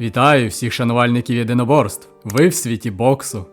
Вітаю всіх шанувальників єдиноборств. Ви в світі боксу.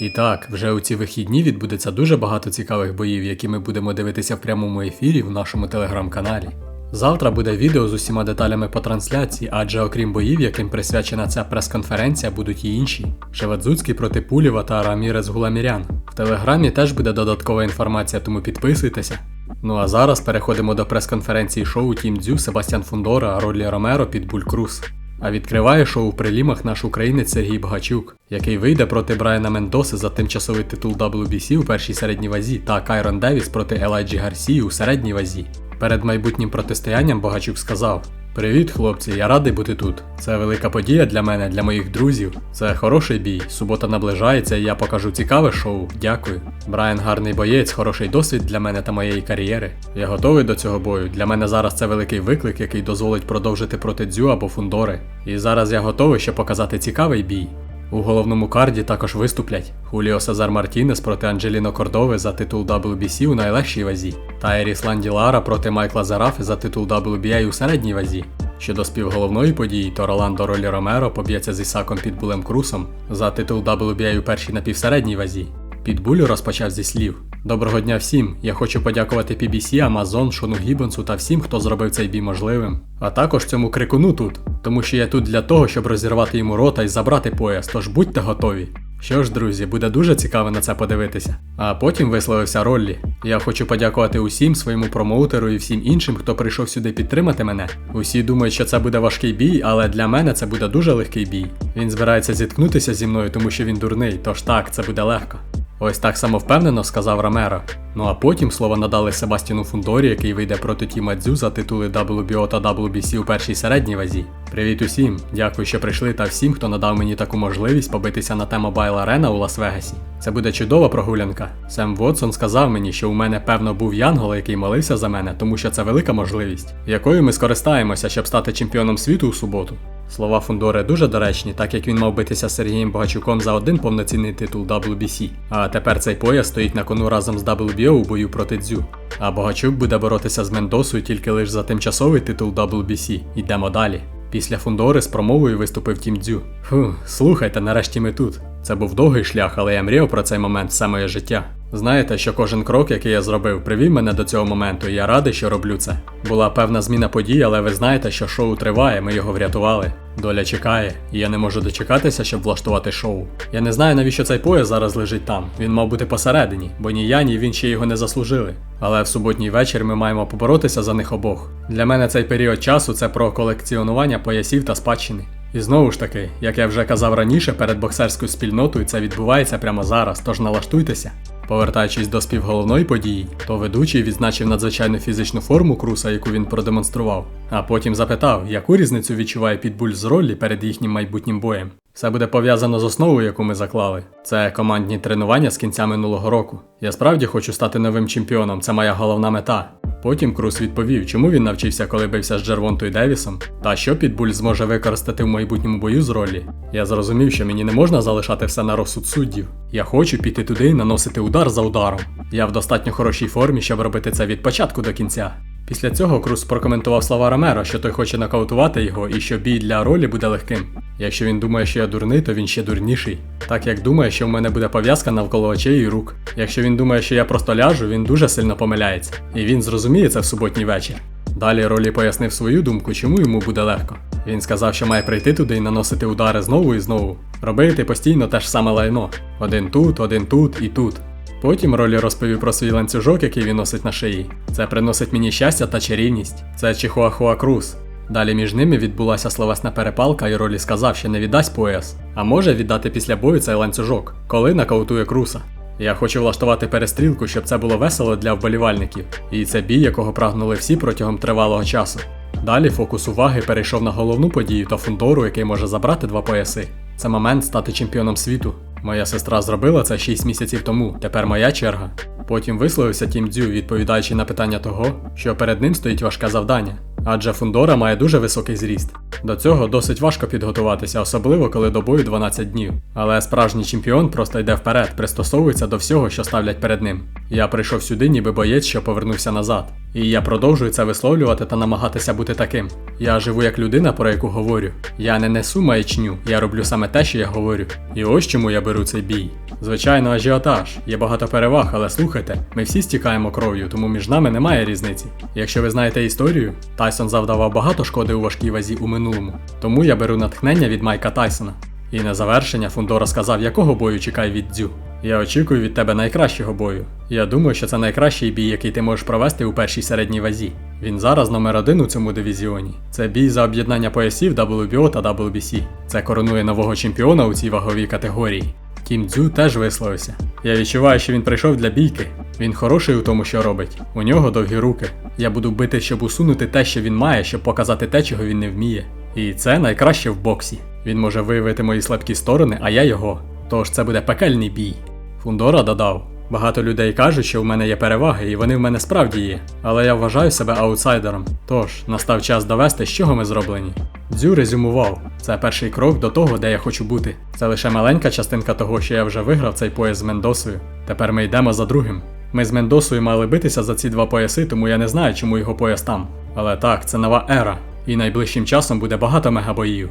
І так, вже у ці вихідні відбудеться дуже багато цікавих боїв, які ми будемо дивитися в прямому ефірі в нашому телеграм-каналі. Завтра буде відео з усіма деталями по трансляції, адже окрім боїв, яким присвячена ця прес-конференція, будуть і інші: Шевадзуцький проти Пулєва та Рамірес Гуламірян. В телеграмі теж буде додаткова інформація, тому підписуйтеся. Ну а зараз переходимо до прес-конференції шоу Тім Дзю Себастьян Фундора, Ролі Ромеро під Буль Круз. А відкриває шоу у прилімах наш українець Сергій Богачук, який вийде проти Брайана Мендоси за тимчасовий титул WBC у першій середній вазі та Кайрон Девіс проти Елайджі Гарсії у середній вазі. Перед майбутнім протистоянням Богачук сказав: Привіт, хлопці, я радий бути тут. Це велика подія для мене, для моїх друзів. Це хороший бій. Субота наближається, і я покажу цікаве шоу. Дякую. Брайан гарний боєць, хороший досвід для мене та моєї кар'єри. Я готовий до цього бою. Для мене зараз це великий виклик, який дозволить продовжити проти дзю або фундори. І зараз я готовий, щоб показати цікавий бій. У головному карді також виступлять Хуліо Сезар Мартінес проти Анджеліно Кордови за титул WBC у найлегшій вазі, та Еріслан Ділара проти Майкла Зарафи за титул WBA у середній вазі. Щодо співголовної події, то Роландо Ролі Ромеро поб'ється з Ісаком Підбулем Крусом за титул WBA у першій напівсередній вазі. Підбуль розпочав зі слів: Доброго дня всім! Я хочу подякувати PBC, Amazon, Шону Гіббонсу та всім, хто зробив цей бій можливим. А також цьому крикуну тут, тому що я тут для того, щоб розірвати йому рота і забрати пояс, тож будьте готові. Що ж, друзі, буде дуже цікаво на це подивитися. А потім висловився Роллі. Я хочу подякувати усім своєму промоутеру і всім іншим, хто прийшов сюди підтримати мене. Усі думають, що це буде важкий бій, але для мене це буде дуже легкий бій. Він збирається зіткнутися зі мною, тому що він дурний, тож так, це буде легко. Ось так самовпевнено сказав Ромеро. Ну а потім слово надали Себастіну Фундорі, який вийде проти Тіма Дзю за титули WBO та WBC у першій середній вазі. Привіт усім! Дякую, що прийшли та всім, хто надав мені таку можливість побитися на тему Байл Арена у Лас-Вегасі. Це буде чудова прогулянка. Сем Вотсон сказав мені, що у мене певно був Янгол, який молився за мене, тому що це велика можливість, якою ми скористаємося, щоб стати чемпіоном світу у суботу. Слова Фундори дуже доречні, так як він мав битися з Сергієм Богачуком за один повноцінний титул WBC. А тепер цей пояс стоїть на кону разом з WBO у бою проти Дзю. А Богачук буде боротися з Мендосою тільки лише за тимчасовий титул WBC. Йдемо далі. Після Фундори з промовою виступив Тім Дзю. Фу, слухайте, нарешті ми тут. Це був довгий шлях, але я мріяв про цей момент все моє життя. Знаєте, що кожен крок, який я зробив, привів мене до цього моменту, і я радий, що роблю це. Була певна зміна подій, але ви знаєте, що шоу триває, ми його врятували. Доля чекає, і я не можу дочекатися, щоб влаштувати шоу. Я не знаю, навіщо цей пояс зараз лежить там. Він мав бути посередині, бо ні я, ні він ще його не заслужили. Але в суботній вечір ми маємо поборотися за них обох. Для мене цей період часу це про колекціонування поясів та спадщини. І знову ж таки, як я вже казав раніше, перед боксерською спільнотою це відбувається прямо зараз, тож налаштуйтеся. Повертаючись до співголовної події, то ведучий відзначив надзвичайну фізичну форму Круса, яку він продемонстрував, а потім запитав, яку різницю відчуває підбуль з ролі перед їхнім майбутнім боєм. Все буде пов'язано з основою, яку ми заклали. Це командні тренування з кінця минулого року. Я справді хочу стати новим чемпіоном, це моя головна мета. Потім Крус відповів, чому він навчився, коли бився з Джервонтою Девісом, та що Підбуль зможе використати в майбутньому бою з ролі. Я зрозумів, що мені не можна залишати все на розсуд суддів. Я хочу піти туди і наносити удар за ударом. Я в достатньо хорошій формі, щоб робити це від початку до кінця. Після цього Крус прокоментував слова Ромеро, що той хоче нокаутувати його і що бій для ролі буде легким. Якщо він думає, що я дурний, то він ще дурніший. Так як думає, що в мене буде пов'язка навколо очей і рук. Якщо він думає, що я просто ляжу, він дуже сильно помиляється. І він зрозуміє це в суботній вечір. Далі Ролі пояснив свою думку, чому йому буде легко. Він сказав, що має прийти туди і наносити удари знову і знову. Робити постійно те ж саме лайно. Один тут, один тут і тут. Потім Ролі розповів про свій ланцюжок, який він носить на шиї. Це приносить мені щастя та чарівність. Це Чихуахуа Круз. Далі між ними відбулася словесна перепалка, і Ролі сказав, що не віддасть пояс, а може віддати після бою цей ланцюжок, коли нокаутує Круса. Я хочу влаштувати перестрілку, щоб це було весело для вболівальників, і це бій, якого прагнули всі протягом тривалого часу. Далі фокус уваги перейшов на головну подію та фундору, який може забрати два пояси. Це момент стати чемпіоном світу. Моя сестра зробила це 6 місяців тому, тепер моя черга. Потім висловився Тім Дзю, відповідаючи на питання того, що перед ним стоїть важке завдання. Адже Фундора має дуже високий зріст. До цього досить важко підготуватися, особливо коли до бою 12 днів. Але справжній чемпіон просто йде вперед, пристосовується до всього, що ставлять перед ним. Я прийшов сюди, ніби боєць, що повернувся назад. І я продовжую це висловлювати та намагатися бути таким. Я живу як людина, про яку говорю. Я не несу маячню, я роблю саме те, що я говорю. І ось чому я беру цей бій. Звичайно, ажіотаж, є багато переваг, але слухайте, ми всі стікаємо кров'ю, тому між нами немає різниці. Якщо ви знаєте історію, Тайсон завдавав багато шкоди у важкій вазі у минулому. Тому я беру натхнення від Майка Тайсона. І на завершення Фундора сказав, якого бою чекай від дзю. Я очікую від тебе найкращого бою. Я думаю, що це найкращий бій, який ти можеш провести у першій середній вазі. Він зараз номер один у цьому дивізіоні. Це бій за об'єднання поясів WBO та WBC. Це коронує нового чемпіона у цій ваговій категорії. Тім Дзю теж висловився. Я відчуваю, що він прийшов для бійки. Він хороший у тому, що робить. У нього довгі руки. Я буду бити, щоб усунути те, що він має, щоб показати те, чого він не вміє. І це найкраще в боксі. Він може виявити мої слабкі сторони, а я його. Тож це буде пекельний бій. Фундора додав. Багато людей кажуть, що в мене є переваги, і вони в мене справді є. Але я вважаю себе аутсайдером. Тож, настав час довести, з чого ми зроблені. Дзю резюмував. Це перший крок до того, де я хочу бути. Це лише маленька частинка того, що я вже виграв цей пояс з Мендосою. Тепер ми йдемо за другим. Ми з Мендосою мали битися за ці два пояси, тому я не знаю, чому його пояс там. Але так, це нова ера, і найближчим часом буде багато мегабоїв.